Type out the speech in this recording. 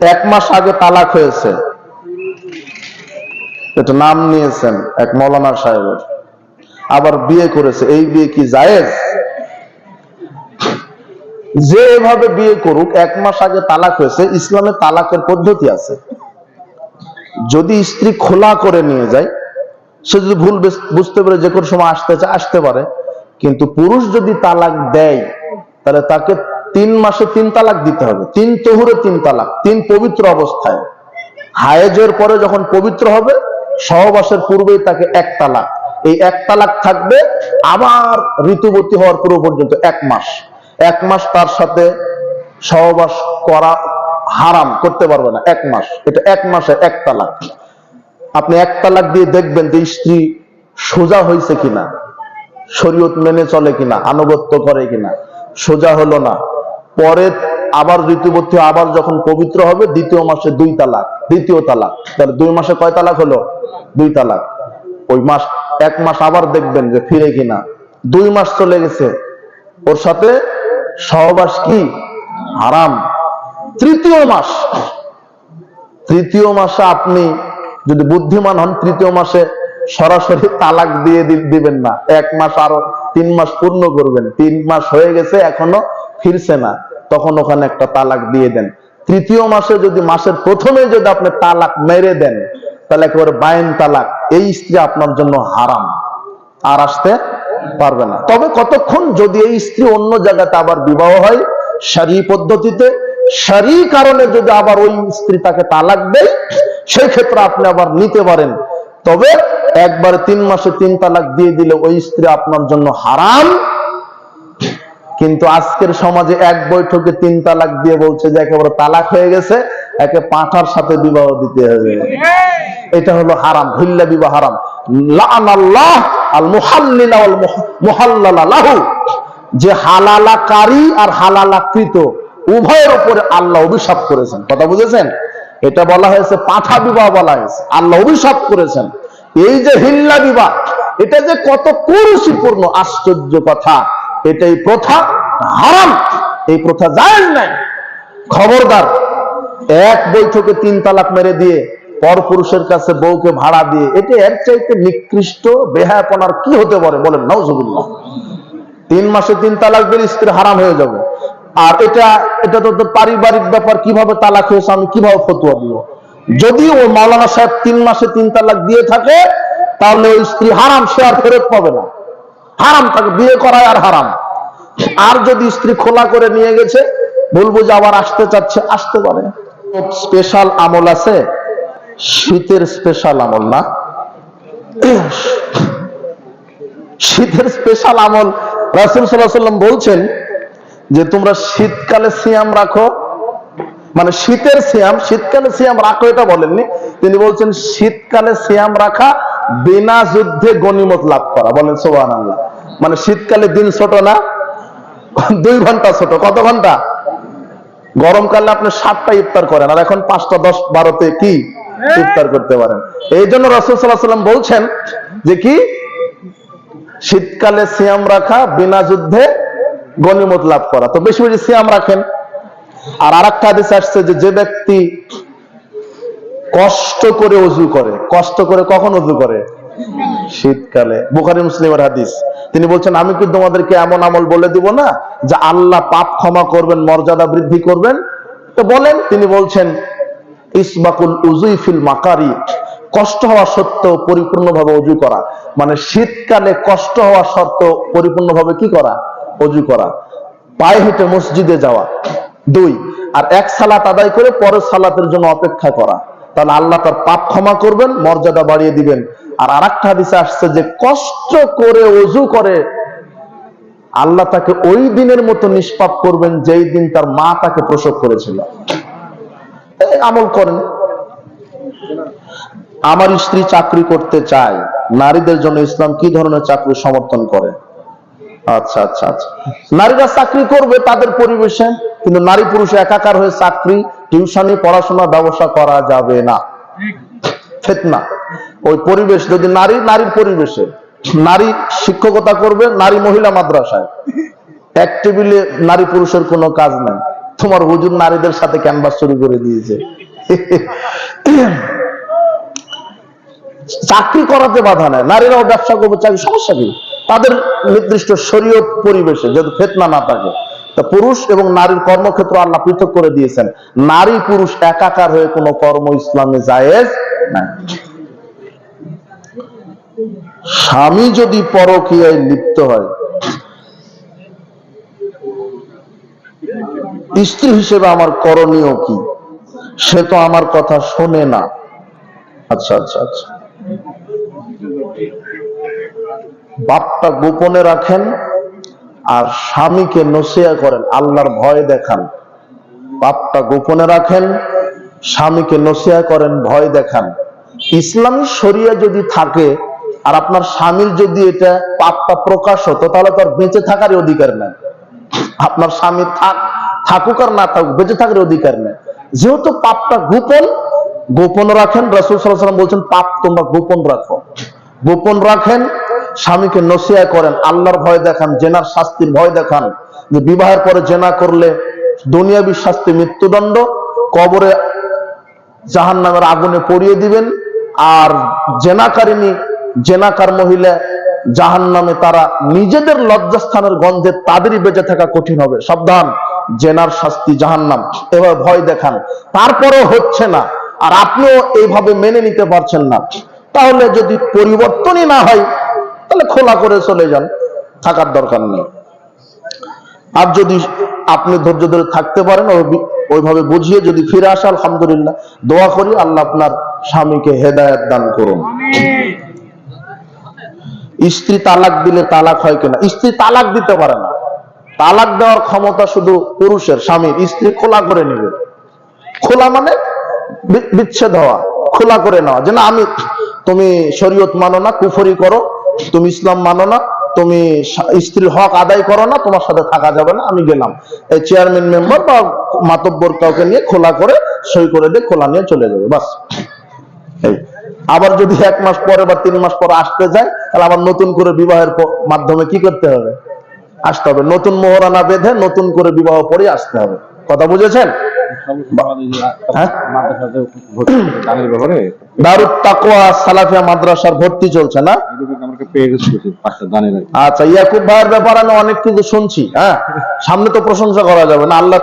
এক মাস আগে তালাক হয়েছে। এটা নাম নিয়েছেন এক মৌলানা সাহেবের। আবার বিয়ে করেছে। এই বিয়ে কি জায়েজ? যে এভাবে বিয়ে করুক, এক মাস আগে তালাক হয়েছে। ইসলামে তালাকের পদ্ধতি আছে। যদি স্ত্রী খোলা করে নিয়ে যায়, সে যদি ভুল বুঝতে পারে যে কোনো সময় আসতে আসতে পারে। কিন্তু পুরুষ যদি তালাক দেয়, তাহলে তাকে তিন মাসে তিন তালাক দিতে হবে। তিন তহুরে তিন তালাক, তিন পবিত্র অবস্থায়। হায়েজের পরে যখন পবিত্র হবে, সহবাসের পূর্বেই তাকে এক তালাক। এই এক তালাক থাকবে আবার ঋতুবতী হওয়ার পূর্ব পর্যন্ত এক মাস। এক মাস তার সাথে সহবাস করা হারাম, করতে পারবে না। এক মাস, এটা এক মাসে এক তালাক। আপনি এক তালাক দিয়ে দেখবেন যে স্ত্রী সোজা হয়েছে কিনা, শরীয়ত মেনে চলে কিনা, আনুগত্য করে কিনা, সোজা হলো না। পরে আবার ঋতুবর্তী আবার যখন পবিত্র হবে, দ্বিতীয় মাসে দুই তালাক, দ্বিতীয় তালাক। তাহলে দুই মাসে কয় তালাক হলো? দুই তালাক। ওই মাস, এক মাস আবার দেখবেন যে ফিরে কিনা। দুই মাস চলে গেছে। ওর সাথে সহবাস কি? হারাম। তৃতীয় মাস। তৃতীয় মাসে আপনি যদি বুদ্ধিমান হন, তৃতীয় মাসে সরাসরি তালাক দিয়ে দিবেন না। এক মাস আরও তিন মাস পূর্ণ করবেন। তিন মাস হয়ে গেছে, এখনও ফিরছে না। তখন ওখানে একটা তালাক দিয়ে দেন। তৃতীয় মাসে যদি মাসের প্রথমে যদি আপনি তালাক মেরে দেন, তাহলে একেবারে বাইন তালাক। এই স্ত্রী আপনার জন্য হারাম। আর আসতে পারবে না। তবে কতক্ষণ যদি এই স্ত্রী অন্য জায়গাতে আবার বিবাহ হয় সারি পদ্ধতিতে সারি কারণে যদি আবার ওই স্ত্রী তাকে তালাক দেয়, সেই ক্ষেত্রে আপনি আবার নিতে পারেন। তবে একবার তিন মাসে তিন তালাক দিয়ে দিলে ওই স্ত্রী আপনার জন্য হারাম। কিন্তু আজকের সমাজে এক বৈঠকে তিন তালাক দিয়ে বলছে যে একেবারে তালাক হয়ে গেছে, একে পাঁঠার সাথে বিবাহ দিতে হবে। এটা হলো হারাম, হিল্লা বিবাহ হারাম। যে হালালাকারী আর হালালাকৃত, উভয়ের উপরে আল্লাহ অভিশাপ করেছেন। কথা বুঝেছেন? এটা বলা হয়েছে পাঠা বিবাহ বলা হয়েছে। আল্লাহ অভিশাপ করেছেন। এই যে হিল্লা বিবাহ এটা যে কত কুরুষিপূর্ণ আশ্চর্য কথা। এটা এই প্রথা হারাম, এই প্রথা জায়েজ নাই। খবরদার, এক বৈঠকে তিন তালাক মেরে দিয়ে পর পুরুষের কাছে বউকে ভাড়া দিয়ে, এটা এর চাইতে নিকৃষ্ট বেহায়াপনার কি হতে পারে বলেন? নাউজুবিল্লাহ। তিন মাসে তিন তালাক দিলে স্ত্রী হারাম হয়ে যাবে। আর এটা এটা তো পারিবারিক ব্যাপার, কীভাবে তালাক হয়েছে, আমি কীভাবে ফতুয়া দিব? যদি ও মাওলানা সাহেব তিন মাসে তিন তালাক দিয়ে থাকে, তাহলে ওই স্ত্রী হারাম, সে আর ফেরত পাবে না। হারাম তাকে, বিয়ে করায় আর হারাম। আর যদি স্ত্রী খোলা করে নিয়ে গেছে বলব যে আবার আসতে চাচ্ছে, আসতে পারে। স্পেশাল আমল আছে? শীতের স্পেশাল আমল না? শীতের স্পেশাল আমল, রাসুল সাল্লাহ সাল্লাম বলছেন যে তোমরা শীতকালে সিয়াম রাখো মানে শীতের সিয়াম, শীতকালে সিয়াম রাখো এটা বলেননি। তিনি বলছেন, শীতকালে সিয়াম রাখা বিনা যুদ্ধে গনিমত লাভ করা। বলেন সোহান আল্লাহ মানে শীতকালে দিন ছোট না? দুই ঘণ্টা ছোট। কত ঘণ্টা? গরমকালে আপনি সাতটা ইফতার করেন, আর এখন পাঁচটা, দশ, বারোতে কি ইফতার করতে পারেন? এই জন্য রসুল বলছেন যে কি? শীতকালে সিয়াম রাখা বিনা যুদ্ধে গনিমত লাভ করা। তো বেশি বেশি সিয়াম রাখেন। আর আর একটা হাদিস আসছে যে যে ব্যক্তি কষ্ট করে অজু করে, কষ্ট করে কখন অজু করে? শীতকালে। বুখারি মুসলিমের হাদিস। তিনি বলছেন, আমি কি তোমাদেরকে এমন আমল বলে দিব না যে আল্লাহ পাপ ক্ষমা করবেন, মর্যাদা বৃদ্ধি করবেন? তো বলেন, তিনি বলছেন, ইসবাকুল উজুই ফিল মাকারি। কষ্ট হওয়া সত্ত্বেও পরিপূর্ণভাবে অজু করা। মানে শীতকালে কষ্ট হওয়া সত্ত্বেও পরিপূর্ণভাবে কি করা? অজু করা। পায়ে হেঁটে মসজিদে যাওয়া। দুই, আর এক সালাত আদায় করে পরের সালাতের জন্য অপেক্ষা করা। তাহলে আল্লাহ তার পাপ ক্ষমা করবেন, মর্যাদা বাড়িয়ে দিবেন। আর আর একটা হাদিসে আসছে যে কষ্ট করে অজু করে আল্লাহ তাকে ওই দিনের মতো নিষ্পাপ করবেন যেই দিন তার মা তাকে প্রসব করেছিল। আমল করেন। আমার স্ত্রী চাকরি করতে চায়, নারীদের জন্য ইসলাম কি ধরনের চাকরি সমর্থন করে? আচ্ছা আচ্ছা আচ্ছা। নারীরা চাকরি করবে তাদের পরিবেশে? কিন্তু নারী পুরুষ একাকার হয়ে চাকরি, টিউশনি পড়াশোনা ব্যবসা করা যাবে না। ফেতনা। ওই পরিবেশ, যদি নারী, নারীর পরিবেশে। নারী শিক্ষকতা করবে, নারী মহিলা মাদ্রাসায়। এক টেবিলে নারী পুরুষের কোনো কাজ নাই। তোমার হুজুর নারীদের সাথে ক্যানভাস চুরি করে দিয়েছে। চাকরি করাতে বাধা নেই। নারীরাও ব্যবসা করবে, চাকরি সমস্যা কি? তাদের নির্দিষ্ট শরীয়ত পরিবেশে যদি ফেতনা না থাকে তা পুরুষ এবং নারীর কর্মক্ষেত্র আল্লাহ পৃথক করে দিয়েছেন। নারী পুরুষ একাকার হয়ে কোনো কর্ম ইসলামে জায়েজ নাই। স্বামী যদি পরকীয়ায় লিপ্ত হয়, স্ত্রী হিসেবে আমার করণীয় কি? সে তো আমার কথা শোনে না। আচ্ছা আচ্ছা আচ্ছা। বাপটা গোপনে রাখেন আর স্বামীকে নসিয়া করেন, আল্লাহর ভয় দেখান। পাপটা গোপনে রাখেন, স্বামীকে নসিয়া করেন, ভয় দেখান। ইসলামী শরিয়া যদি থাকে, আর আপনার স্বামীর যদি এটা পাপটা প্রকাশ হতো, তাহলে তার বেঁচে থাকারই অধিকার নেই। আপনার স্বামী থাক, থাকুক আর না থাকুক, বেঁচে থাকার অধিকার নেই। যেহেতু পাপটা গোপন গোপন রাখেন, রসুল সাল্লাম বলছেন, পাপ তোমরা গোপন রাখো। গোপন রাখেন স্বামীকে নসিয়া করেন, আল্লাহর ভয় দেখান, জেনার শাস্তির ভয় দেখান। যে বিবাহের পরে জেনা করলে দুনিয়াবী শাস্তি মৃত্যুদণ্ড, কবরে জাহান নামের আগুনে পড়িয়ে দিবেন, আর জেনাকারিনী জেনাকার মহিলা জাহান নামে তারা নিজেদের লজ্জাস্থানের গন্ধে তাদেরই বেঁচে থাকা কঠিন হবে। সাবধান, জেনার শাস্তি জাহান্নাম, এভাবে ভয় দেখান। তারপরেও হচ্ছে না, আর আপনিও এইভাবে মেনে নিতে পারছেন না। তাহলে যদি পরিবর্তনই না হয় তাহলে খোলা করে চলে যান, থাকার দরকার নেই। আর যদি আপনি ধৈর্য ধরে থাকতে পারেন ওইভাবে বুঝিয়ে যদি ফিরে আসে, আলহামদুলিল্লাহ, দোয়া করি, আল্লাহ আপনার স্বামীকে হেদায়ত দান করুন। স্ত্রী তালাক দিলে তালাক হয় কিনা? স্ত্রী তালাক দিতে পারে না। তালাক দেওয়ার ক্ষমতা শুধু পুরুষের, স্বামীর। স্ত্রী খোলা করে নেবে। খোলা মানে বিচ্ছেদ হওয়া, খোলা করে নেওয়া। যে না আমি, তুমি শরীয়ত মানো না, কুফরি করো তুমি ইসলাম মানো না তুমি স্ত্রীর হক আদায় করো না তোমার সাথে থাকা যাবে না আমি গেলাম। এই চেয়ারম্যান মেম্বার বা মাতব্বর কাউকে নিয়ে খোলা করে সই করে দিয়ে খোলা নিয়ে চলে যাবে বাস। এই। আবার যদি এক মাস পরে বা তিন মাস পরে আসতে যায় তাহলে আবার নতুন করে বিবাহের মাধ্যমে কি করতে হবে? আসতে হবে। নতুন মোহরানা বেঁধে নতুন করে বিবাহ পরে আসতে হবে। কথা বুঝেছেন? হ্যাঁ? দারুত তাকওয়া সালাফিয়া মাদ্রাসার ভর্তি চলছে না? আমাকে পেয়ে গেছি পাঁচটা দানের আচ্ছা ইয়াকুব ভাইয়ের ব্যাপারে আমি অনেক কিছু শুনছি হ্যাঁ? সামনে তো প্রশংসা করা যাবে না, আল্লাহ